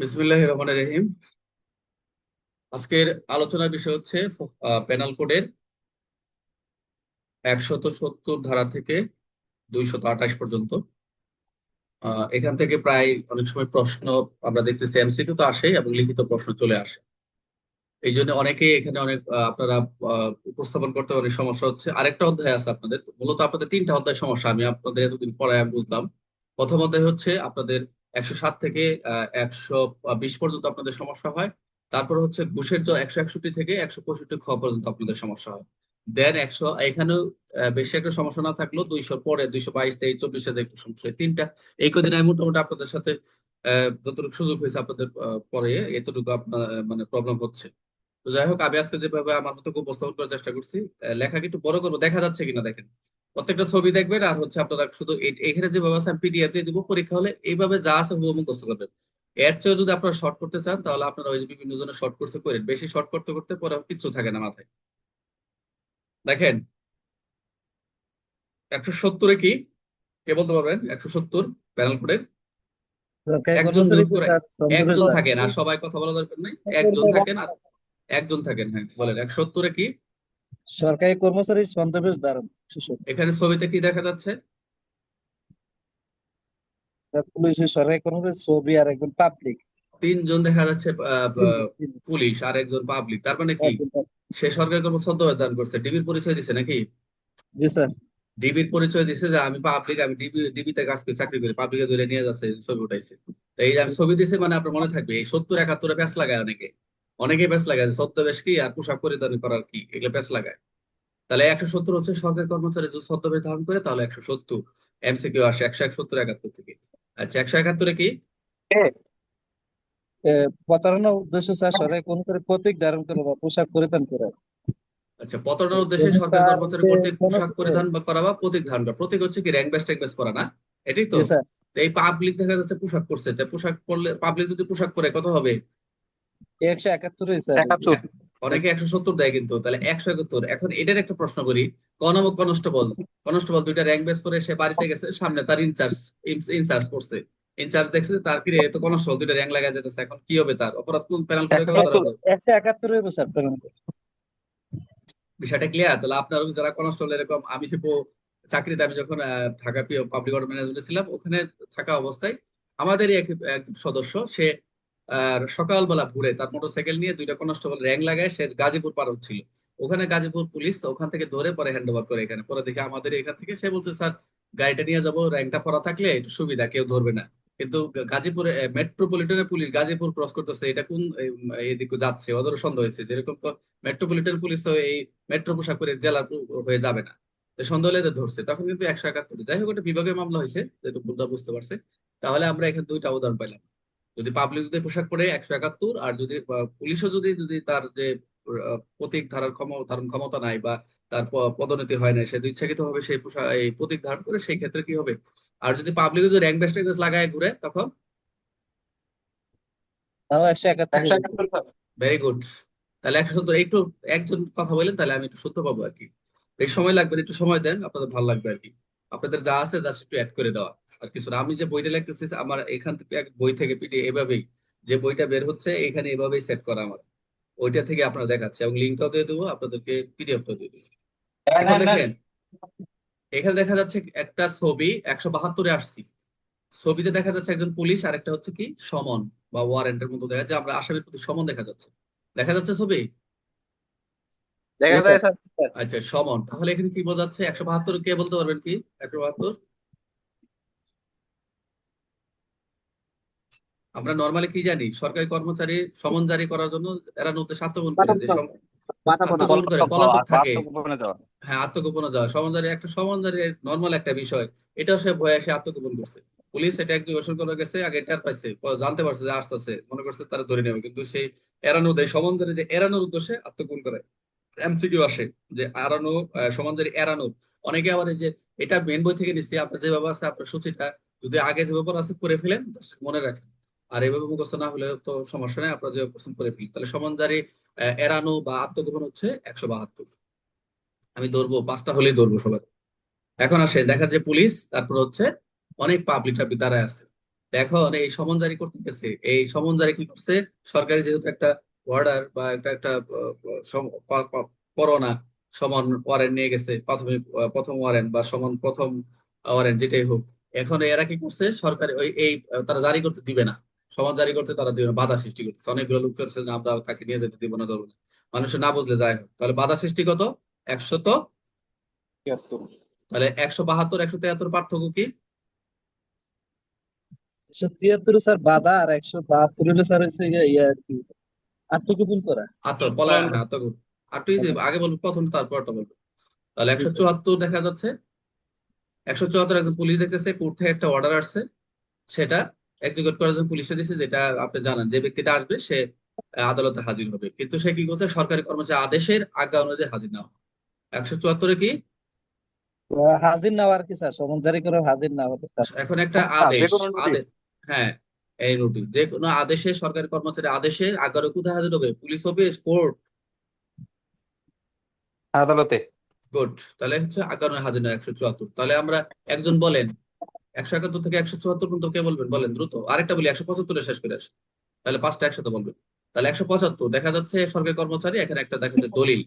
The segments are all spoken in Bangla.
বিসমিল্লাহ রহমান রহিম। আজকের আলোচনার বিষয় হচ্ছে পেনাল কোডের একশত সত্তর ধারা থেকে দুইশত আঠাশ পর্যন্ত। এখান থেকে প্রায় অনেক সময় প্রশ্ন আমরা দেখতেছি এমসিকিউ তো আসে এবং লিখিত প্রশ্ন চলে আসে। এই জন্য অনেকে এখানে অনেক আপনারা উপস্থাপন করতে অনেক সমস্যা হচ্ছে। আরেকটা অধ্যায় আছে আপনাদের। মূলত আপনাদের তিনটা অধ্যায় সমস্যা। আমি আপনাদের এতদিন আমি বুঝলাম। প্রথম অধ্যায় হচ্ছে আপনাদের একশো সাত থেকে একশো বিশ পর্যন্ত আপনাদের সমস্যা হয়। তারপর হচ্ছে ঘুষের যে একশো একষট্টি থেকে একশো পঁয়ষট্টি খ পর্যন্ত আপনাদের সমস্যা হয়। দেন একশো, এখানেও বেশি একটা সমস্যা না থাকলেও দুইশো পরে, দুইশো বাইশ তেইশ চব্বিশ হাজার একটু সমস্যা তিনটা, এই কদিন আমি মোটামুটি আপনাদের সাথে যতটুকু সুযোগ হয়েছে আপনাদের পরে এতটুকু আপনার মানে প্রবলেম হচ্ছে। তো যাই হোক, আমি আজকে যেভাবে আমার মতো উপস্থাপন করার চেষ্টা করছি লেখাকে একটু বড় করব, দেখা যাচ্ছে কিনা দেখেন। প্রত্যেকটা ছবি দেখবেন আর হচ্ছে আপনারা শুধু এখানে যেভাবে আছে আমি পিডিএফ দিয়ে দিব পরীক্ষা হলে এইভাবে যা আছে হুবহু মুখস্থ করবেন। এর চেয়ে যদি আপনারা শর্ট করতে চান তাহলে আপনারা ওই যে বিভিন্ন জনের শর্ট কোর্সে করেন। বেশি শর্ট করতে করতে পরে কিচ্ছু থাকে না মাথায়। দেখেন একশো সত্তরে কি? কে বলতে পারবেন? একশো সত্তর প্যানেল কোডের একজন করে একজন। থাকেন আর সবাই কথা বলা দরকার নেই। একজন থাকেন আর একজন থাকেন হ্যাঁ বলেন। একশো সত্তরে কি? সরকারি কর্মচারী সন্দেহের দারুণ শিশু। এখানে ছবিতে কি দেখা যাচ্ছে? পুলিশের সরকারি কর্মচারী ছবি আর একজন পাবলিক তিনজন দেখা যাচ্ছে পুলিশ আর একজন পাবলিক তার মানে কি? সে সরকারি কর্মকর্তা দান করছে। ডিবির পরিচয় দিছে নাকি? জি স্যার। ডিবির পরিচয় দিছে যে আমি পাবলিক আমি ডিবি ডিবিতে কাজ করি চাকরি করি পাবলিকে ধরে নিয়ে যাচ্ছে ছবি উঠাইছে। এই যে আমি ছবি দিছে মানে আপনার মনে থাকবে এই সত্তর একাত্তরে প্যাঁচ লাগায় অনেকে। অনেকে প্যাঁচ লাগায় ছদ্মবেশ কি আর পোশাক পরিধান করার কি? এগুলো প্যাঁচ লাগায়। তাহলে একশো সত্তর হচ্ছে সরকারি কর্মচারী যদি ছদ্মবেশ ধারণ করে তাহলে একশো সত্তর। এমসিকিউ আসে একশো একসত্তর একাত্তর থেকে। আচ্ছা একশো একাত্তরে কি? এ, প্রতারণার উদ্দেশ্য স্যার সরকারি কর্মচারী প্রতীক ধারণ করে বা পোশাক পরিধান করে? আচ্ছা প্রতারণার উদ্দেশ্যে সরকারি কর্মচারী কর্তৃক পোশাক পরিধান বা করা বা প্রতীক ধারণ করা। প্রতীক হচ্ছে কি র্যাঙ্ক ব্যাস ট্যাঙ্ক ব্যাস পরা না? এটাই তো? এই পাবলিক দেখা যাচ্ছে পোশাক পরছে। পোশাক পরলে পাবলিক যদি পোশাক পরে কত হবে? একশো একাত্তরে স্যার একাত্তর। অনেকে একশো সত্তর দেয় কিন্তু তাহলে একশো একাত্তর। এখন এটার একটা প্রশ্ন করি কনম কনস্টেবল কনস্টেবল দুইটা র্যাঙ্ক বেস করে সে বাড়িতে গেছে সামনে তার ইনচার্জ ইনচার্জ করছে। ইনচার্জ দেখছে তার কি রে তো কনস্টেবল দুইটা র্যাঙ্ক লাগা যেতেছে এখন কি হবে তার? অপরাধ কোন প্যানেল করে কবে ধরা হবে? স্যার বিষয়টা ক্লিয়ার তাহলে আপনার যারা কনস্টেবল এরকম আমি চাকরিতে আমি যখন আহ, ঢাকা পাবলিক অর্ডার ম্যানেজমেন্টে ছিলাম ওখানে থাকা অবস্থায় আমাদেরই এক এক সদস্য সে আহ, সকালবেলা ভোরে তার মোটরসাইকেল নিয়ে দুইটা কনস্টেবল র্যাঙ্ক লাগায় সে গাজীপুর পার হচ্ছিল। ওখানে গাজীপুর পুলিশ ওখান থেকে ধরে পরে হ্যান্ড ওভার করে এখানে। পরে দেখে আমাদের এখান থেকে সে বলছে স্যার গাড়িটা নিয়ে যাব র্যাঙ্কটা পরা থাকলে একটু সুবিধা কেউ ধরবে না। কিন্তু গাজীপুরে মেট্রোপলিটনের পুলিশ গাজীপুর ক্রস করতেছে এটা কোন এদিকে যাচ্ছে ওদেরও সন্দেহ হয়েছে। যেরকম মেট্রোপলিটন পুলিশ তো এই মেট্রো পোশাক পরে জেলার হয়ে যাবে না। সন্দেহ হলে ধরছে। তখন কিন্তু একশো একাত্তর। যাই হোক ওটা বিভাগীয় মামলা হয়েছে যেহেতু বুঝতে পারছে। তাহলে আমরা এখানে দুইটা উদাহরণ পাইলাম। যদি পাবলিক যদি পোশাক পরে একশো একাত্তর আর যদি আহ, পুলিশও যদি যদি তার যে আহ, প্রতীক ধারার ক্ষমতা ধারণ ক্ষমতা নাই বা তার পদোন্নতি হয় না সে যদি ইচ্ছাকৃত ভাবে সেই পোশাক এই প্রতীক ধারণ করে সেই ক্ষেত্রে কি হবে? আর যদি পাবলিক যদি র্যাঙ্ক বেস লাগায় ঘুরে তখন? তাও একশো একাত্তরে একশো একাত্তর ভেরি গুড তাহলে একশো সত্তর একটু একজন কথা বলেন তাহলে আমি একটু সত্য পাবো আর কি। এই সময় লাগবে একটু সময় দেন আপনাদের ভালো লাগবে আর কি। আপনাদের যা আছে জাস্ট একটু অ্যাড করে দেওয়া। আর কিছু না। আমি যে বইটা লিখতেছি আমার এখান থেকে এক বই থেকে পিডি এভাবেই যে বইটা বের হচ্ছে এখানে এভাবেই সেট করা আমার। ওইটা থেকে আপনারা দেখাচ্ছে এবং লিঙ্কটাও দিয়ে দেবো আপনাদেরকে পিডিএফটাও দিয়ে দেবো। হ্যাঁ, এখন হ্যাঁ, হ্যাঁ। দেখেন এখানে দেখা যাচ্ছে একটা ছবি একশো বাহাত্তরে আসছি। ছবিতে দেখা যাচ্ছে একজন পুলিশ আর একটা হচ্ছে কি সমন বা ওয়ারেন্টের মতো দেখা যাচ্ছে আমরা আসামির প্রতি সমন দেখা যাচ্ছে। দেখা যাচ্ছে ছবি? দেখা যায় আচ্ছা সমন। তাহলে এখানে কি বোঝাচ্ছে? একশো বাহাত্তর কে বলতে পারবেন কি? একশো বাহাত্তর? আমরা নর্মালি কি জানি? সরকারি কর্মচারী সমন জারি করার জন্য এরা উদ্দেশ্যে আত্মগোপন করে যে আত্মগোপন করে পলাতক থাকে। আত্মগোপনে যাওয়া। হ্যাঁ আত্মগোপনে যাওয়া। সমনজারি একটা সমনজারি নর্মাল একটা বিষয়। এটাও সে ভয়ে সে আত্মগোপন করছে। পুলিশ এটা এক দুই বছর করে গেছে আগে টের পাইছে জানতে পারছে যে আসতেছে মনে করছে তারা ধরে নেবে। কিন্তু সেই এড়ানো দেয় সমনজারি যে এড়ানোর উদ্দেশ্যে আত্মগোপন করে। এমসিকিউ আসে যে এড়ানো আহ, সমনজারি এড়ানো। অনেকে আবার এই যে এটা মেন বই থেকে নিচ্ছি আপনার যেভাবে আছে আপনার সূচিটা যদি আগে যে ব্যাপার আছে করে ফেলেন মনে রাখেন। আর এভাবে মুখস্থ না হলে তো সমস্যা নেই আপনার যে প্রশ্ন করে ফেলি তাহলে সমনজারি এড়ানো বা আত্মগোপন হচ্ছে একশো বাহাত্তর। আমি ধরবো পাঁচটা হলেই ধরবো সবার এখন আসে দেখা যায় পুলিশ তারপর হচ্ছে অনেক পাবলিক টাবলিক দাঁড়ায় আছে। এখন এই সমন জারি করতে গেছে এই সমন জারি কি করছে? সরকারি যেহেতু একটা অর্ডার বা একটা একটা করোনা সমান ওয়ারেন্ট নিয়ে গেছে প্রাথমিক আহ, প্রথম ওয়ারেন্ট বা সমান প্রথম ওয়ারেন্ট যেটাই হোক। এখন এরা কি করছে? সরকারি ওই এই তারা জারি করতে দিবে না। সমান জারি করতে তারা দিবে বাধা সৃষ্টি করতেছে। অনেকগুলো লোক করছে যে আমরা তাকে নিয়ে যেতে দিব না ধরবো না। মানুষের না বুঝলে যায় হোক। তাহলে বাধা সৃষ্টি কত? একশো তো তাহলে একশো বাহাত্তর একশো তেহাত্তর পার্থক্য কি? একশো তিয়াত্তর স্যার বাধা আর একশো বাহাত্তর হলে স্যার হচ্ছে ইয়ে আর কি আত্মগোপন করা। আত্মর পলায়ন হ্যাঁ আত্মগোপন আর তুই যে আগে বলব প্রথম তারপরটা বলব। তাহলে একশো চুয়াত্তর দেখা যাচ্ছে। একশো চুয়াত্তর একজন পুলিশ দেখতেছে কোর্ট থেকে একটা অর্ডার আসছে। সেটা এক্সিকিউট করার জন্য পুলিশে দিচ্ছে যেটা আপনি জানেন যে ব্যক্তিটা আসবে সে আদালতে হাজির হবে। কিন্তু সে কি করছে? সরকারি কর্মচারী আদেশের আজ্ঞা অনুযায়ী হাজির না একশো চুয়াত্তরে কি? হাজির না হওয়ার কি স্যার? সমন জারি করার হাজির না হতে এখন একটা হ্যাঁ, আদেশ আদেশ হ্যাঁ এই নোটিশ যে কোনো আদেশে সরকারি কর্মচারী আদেশে আজ্ঞার কোথায় হাজির হবে? Police office court? আদালতে। গুড তাহলে হচ্ছে আগানো হাজির না একশো চুয়াত্তর। তাহলে আমরা একজন বলেন একশো একাত্তর থেকে একশো চুয়াত্তর পর্যন্ত কে বলবেন? বলেন দ্রুত। আরেকটা বলি, একশো পঁচাত্তরে শেষ করে আসি তাহলে পাঁচটা একসাথে বলবেন। তাহলে একশো পঁচাত্তর, দেখা যাচ্ছে সরকারি কর্মচারী, এখানে একটা দেখা যাচ্ছে দলিল।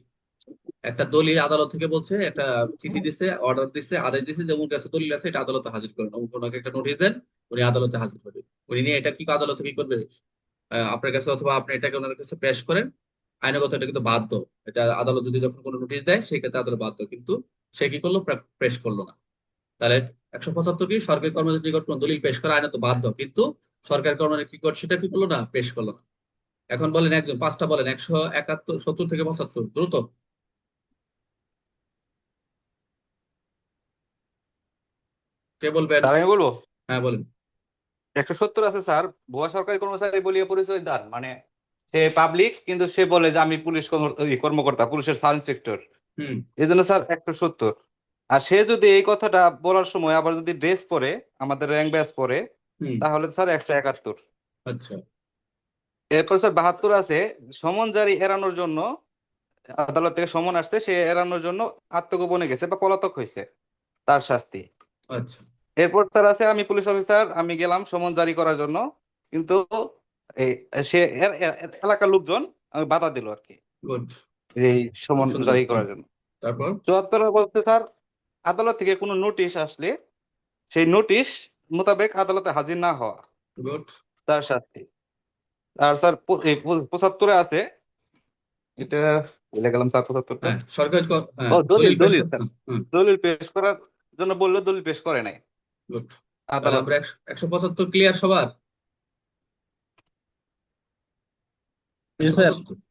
একটা দলিল আদালত থেকে বলছে, একটা চিঠি দিছে অর্ডার দিছে, আদেশ দিছে যেমন কাছে দলিল আছে, এটা আদালতে হাজির করেন। ওনাকে একটা নোটিশ দেন, উনি আদালতে হাজির হবে। উনি নিয়ে এটা কি আদালতে কি করবে? আপনার কাছে অথবা আপনি এটাকে ওনার কাছে পেশ করেন, আইনগত এটা কিন্তু বাধ্য। এটা আদালত যদি যখন কোনো নোটিশ দেয়, সেই ক্ষেত্রে আদালত বাধ্য। কিন্তু সে কি করল? পেশ করল না। তাহলে একশো পঁচাত্তর কি? সরকারি কর্মচারীর নিকট কোনো দলিল পেশ করা আইনত বাধ্য। কিন্তু সরকারি কর্মচারী কি করে সেটা কি করল না? পেশ করল না। এখন বলেন একজন পাঁচটা বলেন একশো একাত্তর সত্তর থেকে পঁচাত্তর দ্রুত। কে বলবেন? আমি বলব? হ্যাঁ বলেন। একশো সত্তর আছে স্যার। ভুয়া সরকারি কর্মচারী বলিয়া পরিচয় দান। মানে সে পাবলিক কিন্তু সে বলে যে আমি পুলিশ কর্ম- কর্মকর্তা পুলিশের সাব ইন্সপেক্টর। হুম। এই জন্য স্যার একশো সত্তর। আর সে যদি এই কথাটা বলার সময় আবার যদি ড্রেস পরে আমাদের র্যাঙ্ক ব্যাচ পরে তাহলে স্যার একশো একাত্তর। আচ্ছা। এরপর স্যার বাহাত্তর আছে সমন জারি এড়ানোর জন্য আদালত থেকে সমন আসছে সে এড়ানোর জন্য আত্মগোপনে গেছে বা পলাতক হয়েছে তার শাস্তি। আচ্ছা। এরপর স্যার আছে আমি পুলিশ অফিসার আমি গেলাম সমন জারি করার জন্য কিন্তু এই সে এলাকার লোকজন আমি বাধা দিল আর কি। এই সমন জারি করার জন্য। তারপর? চুয়াত্তর বলতে স্যার আদালত থেকে কোনো নোটিশ আসলে সেই নোটিশ মোতাবেক আদালতে হাজির না হওয়া। তার শাস্তি। আর স্যার পঁচাত্তরে আছে। এটা ভুলে গেলাম স্যার পঁচাত্তরটা হ্যাঁ সরকারি ক- ও, দলিল, দলিল, দলিল পেশ করার জন্য বলল দলিল পেশ করে নাই। আদালত একশো- পঁচাত্তর ক্লিয়ার সবার? জি স্যার 175